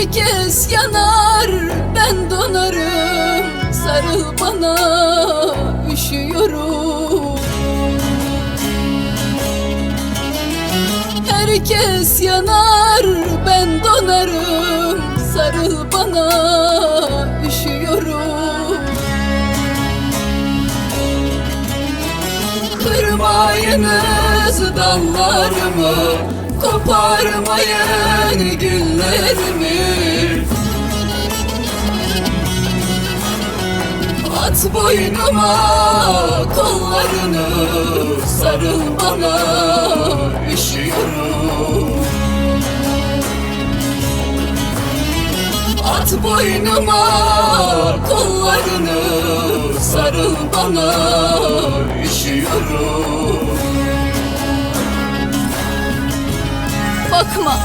Herkes yanar ben donarım. Sarıl bana üşüyorum. Herkes yanar ben donarım. Sarıl bana üşüyorum. Kırmayınız dallarımı Koparmayın güllerimi At boynuma kollarını Sarıl bana üşüyorum. At boynuma kollarını Sarıl bana üşüyorum. Bakma,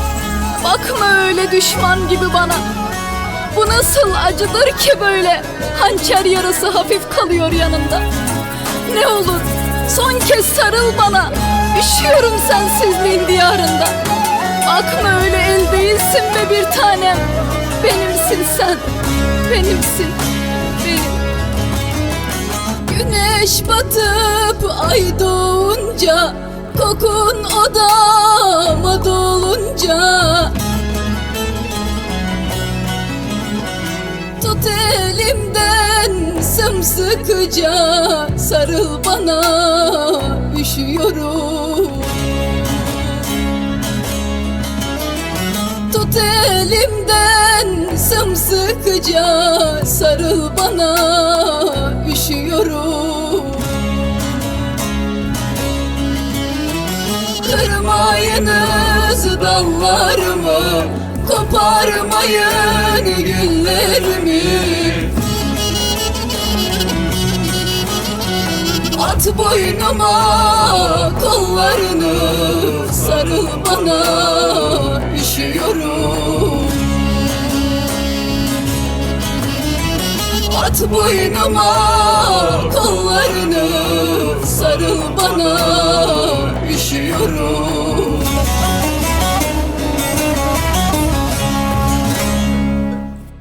bakma öyle düşman gibi bana nasıl acıdır ki böyle? Hançer yarası hafif kalıyor yanında Ne olur son kez sarıl bana. Üşüyorum sensizliğin diyarında. Bakma öyle el değilsin be bir tanem. Benimsin sen, benimsin, benim. Güneş batıp ay doğunca Kokun odama dolunca Tut elimden sımsıkıca Sarıl bana üşüyorum. Tut elimden sımsıkıca Sarıl bana üşüyorum. Kırmayınız dallarımı Koparmayın güllerimi At boynuma kollarını Sarıl bana üşüyorum. At boynuma kollarını Sarıl bana üşüyorum